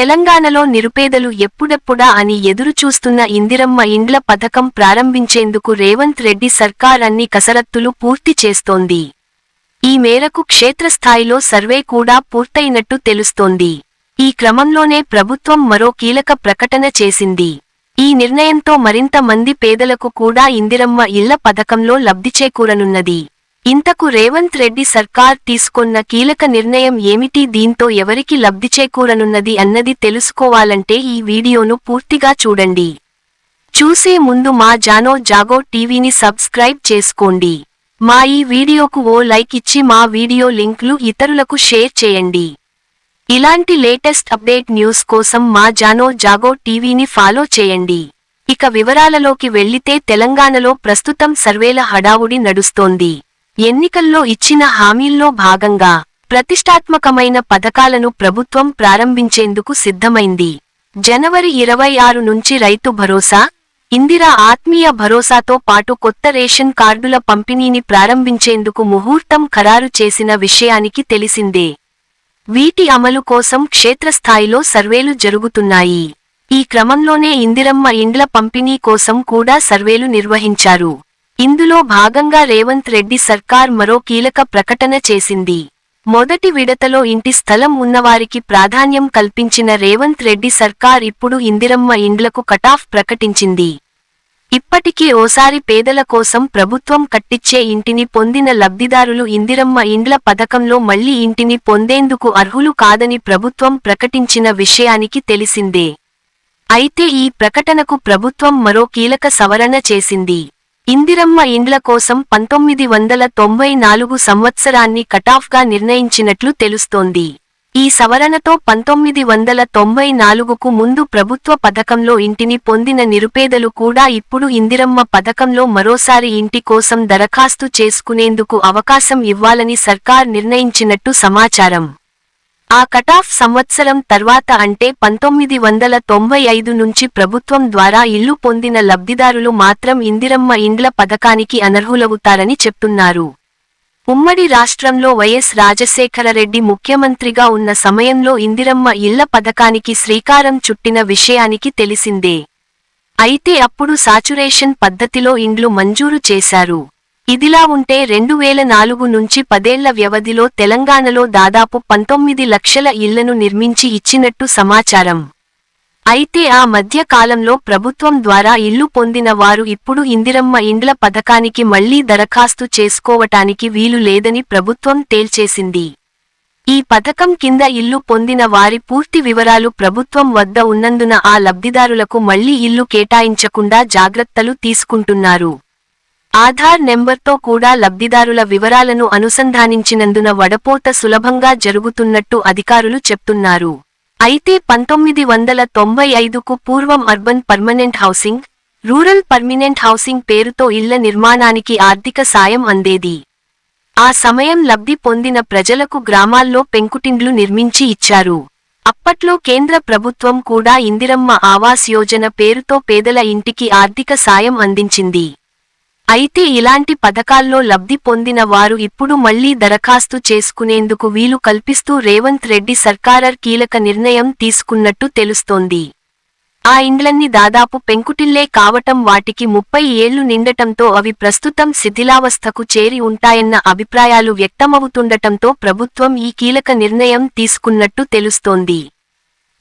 తెలంగాణలో నిరుపేదలు ఎప్పుడెప్పుడా అని ఎదురుచూస్తున్న ఇందిరమ్మ ఇండ్ల పథకం ప్రారంభించేందుకు రేవంత్ రెడ్డి సర్కార్ అన్ని కసరత్తులు పూర్తి చేస్తోంది. ఈ మేరకు క్షేత్రస్థాయిలో సర్వే కూడా పూర్తయినట్టు తెలుస్తోంది. ఈ క్రమంలోనే ప్రభుత్వం మరో కీలక ప్రకటన చేసింది. ఈ నిర్ణయంతో మరింత మంది పేదలకు కూడా ఇందిరమ్మ ఇళ్ళ పథకంలో లబ్ధి చేకూరనున్నది. ఇంతకు రేవంత్ రెడ్డి సర్కార్ తీసుకున్న కీలక నిర్ణయం ఏమిటి? దీంతో ఎవరికి లబ్ధి చేకూరనున్నది అన్నది తెలుసుకోవాలంటే ఈ వీడియోను పూర్తిగా చూడండి. చూసే ముందు మా జానో జాగో టీవీని సబ్స్క్రైబ్ చేసుకోండి. మా ఈ వీడియోకు ఓ లైక్ ఇచ్చి మా వీడియో లింక్లు ఇతరులకు షేర్ చేయండి. ఇలాంటి లేటెస్ట్ అప్డేట్ న్యూస్ కోసం మా జానో జాగో టీవీని ఫాలో చేయండి. ఇక వివరాలలోకి వెళ్ళితే తెలంగాణలో ప్రస్తుతం సర్వేల హడావుడి నడుస్తోంది. ఎన్నికల్లో ఇచ్చిన హామీల్లో భాగంగా ప్రతిష్టాత్మకమైన పథకాలను ప్రభుత్వం ప్రారంభించేందుకు సిద్ధమైంది. జనవరి ఇరవై ఆరు నుంచి రైతు భరోసా ఇందిరా ఆత్మీయ భరోసాతో పాటు కొత్త రేషన్ కార్డుల పంపిణీని ప్రారంభించేందుకు ముహూర్తం ఖరారు చేసిన విషయానికి తెలిసిందే. వీటి అమలు కోసం క్షేత్రస్థాయిలో సర్వేలు జరుగుతున్నాయి. ఈ క్రమంలోనే ఇందిరమ్మ ఇండ్ల పంపిణీ కోసం కూడా సర్వేలు నిర్వహించారు. ఇందులో భాగంగా రేవంత్ రెడ్డి సర్కార్ మరో కీలక ప్రకటన చేసింది. మొదటి విడతలో ఇంటి స్థలం ఉన్నవారికి ప్రాధాన్యం కల్పించిన రేవంత్ రెడ్డి సర్కార్ ఇప్పుడు ఇందిరమ్మ ఇండ్లకు కటాఫ్ ప్రకటించింది. ఇప్పటికీ ఓసారి పేదల కోసం ప్రభుత్వం కట్టిచ్చే ఇంటిని పొందిన లబ్ధిదారులు ఇందిరమ్మ ఇండ్ల పథకంలో మళ్ళీ ఇంటిని పొందేందుకు అర్హులు కాదని ప్రభుత్వం ప్రకటించిన విషయానికి తెలిసిందే. అయితే ఈ ప్రకటనకు ప్రభుత్వం మరో కీలక సవరణ చేసింది. ఇందిరమ్మ ఇండ్ల కోసం పంతొమ్మిది వందల తొంభై నాలుగు సంవత్సరాన్ని కటాఫ్గా నిర్ణయించినట్లు తెలుస్తోంది. ఈ సవరణతో పంతొమ్మిది వందల తొంభై నాలుగుకు ముందు ప్రభుత్వ పథకంలో ఇంటిని పొందిన నిరుపేదలు కూడా ఇప్పుడు ఇందిరమ్మ పథకంలో మరోసారి ఇంటి కోసం దరఖాస్తు చేసుకునేందుకు అవకాశం ఇవ్వాలని సర్కార్ నిర్ణయించినట్టు సమాచారం. ఆ కటాఫ్ సంవత్సరం తర్వాత అంటే పంతొమ్మిది వందల తొంభై ఐదు నుంచి ప్రభుత్వం ద్వారా ఇల్లు పొందిన లబ్ధిదారులు మాత్రం ఇందిరమ్మ ఇండ్ల పథకానికి అనర్హులవుతారని చెప్తున్నారు. ఉమ్మడి రాష్ట్రంలో వైఎస్ రాజశేఖరరెడ్డి ముఖ్యమంత్రిగా ఉన్న సమయంలో ఇందిరమ్మ ఇళ్ళ పథకానికి శ్రీకారం చుట్టిన విషయానికి తెలిసిందే. అయితే అప్పుడు సాచురేషన్ పద్ధతిలో ఇండ్లు మంజూరు చేశారు. ఇదిలా ఉంటే రెండు వేల నాలుగు నుంచి పదేళ్ళ వ్యవధిలో తెలంగాణలో దాదాపు పంతొమ్మిది లక్షల ఇళ్ళను నిర్మించి ఇచ్చినట్టు సమాచారం. అయితే ఆ మధ్య కాలంలో ప్రభుత్వం ద్వారా ఇల్లు పొందిన వారు ఇప్పుడు ఇందిరమ్మ ఇండ్ల పథకానికి మళ్ళీ దరఖాస్తు చేసుకోవటానికి వీలు లేదని ప్రభుత్వం తేల్చేసింది. ఈ పథకం కింద ఇల్లు పొందిన వారి పూర్తి వివరాలు ప్రభుత్వం వద్ద ఉన్నందున ఆ లబ్ధిదారులకు మళ్ళీ ఇల్లు కేటాయించకుండా జాగ్రత్తలు తీసుకుంటున్నారు. ఆధార్ నెంబర్తో కూడా లబ్ధిదారుల వివరాలను అనుసంధానించినందున వడపోత సులభంగా జరుగుతున్నట్టు అధికారులు చెప్తున్నారు. అయితే పంతొమ్మిది వందల తొంభై ఐదుకు పూర్వం urban permanent housing rural permanent housing పేరుతో ఇళ్ళ నిర్మాణానికి ఆర్థిక సాయం అందేది. ఆ సమయం లబ్ధి పొందిన ప్రజలకు గ్రామాల్లో పెంకుటిండ్లు నిర్మించి ఇచ్చారు. అప్పట్లో కేంద్ర ప్రభుత్వం కూడా ఇందిరమ్మ ఆవాస్ యోజన పేరుతో పేదల ఇంటికి ఆర్థిక సాయం అందించింది. అయితే ఇలాంటి పథకాల్లో లబ్ధి పొందిన వారు ఇప్పుడు మళ్ళీ దరఖాస్తు చేసుకునేందుకు వీలు కల్పిస్తూ రేవంత్ రెడ్డి సర్కారర్ కీలక నిర్ణయం తీసుకున్నట్టు తెలుస్తోంది. ఆ ఇండ్లన్నీ దాదాపు పెంకుటిల్లే కావటం వాటికి ముప్పై ఏళ్ళు నిండటంతో అవి ప్రస్తుతం శిథిలావస్థకు చేరి ఉంటాయన్న అభిప్రాయాలు వ్యక్తమవుతుండటంతో ప్రభుత్వం ఈ కీలక నిర్ణయం తీసుకున్నట్టు తెలుస్తోంది.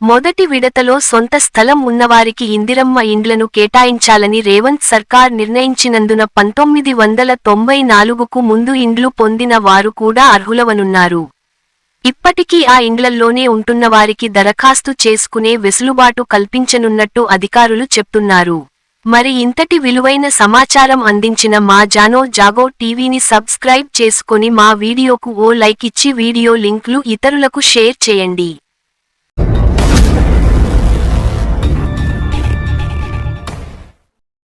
మొదటి విడతలో సొంత స్థలం ఉన్నవారికి ఇందిరమ్మ ఇండ్లను కేటాయించాలని రేవంత్ సర్కార్ నిర్ణయించినందున పంతొమ్మిది వందల తొంభై నాలుగుకు ముందు ఇండ్లు పొందిన వారు కూడా అర్హులవనున్నారు. ఇప్పటికీ ఆ ఇండ్లల్లోనే ఉంటున్నవారికి దరఖాస్తు చేసుకునే వెసులుబాటు కల్పించనున్నట్టు అధికారులు చెప్తున్నారు. మరి ఇంతటి విలువైన సమాచారం అందించిన మా జానో జాగో టీవీని సబ్స్క్రైబ్ చేసుకొని మా వీడియోకు ఓ లైక్ ఇచ్చి వీడియో లింక్లు ఇతరులకు షేర్ చేయండి.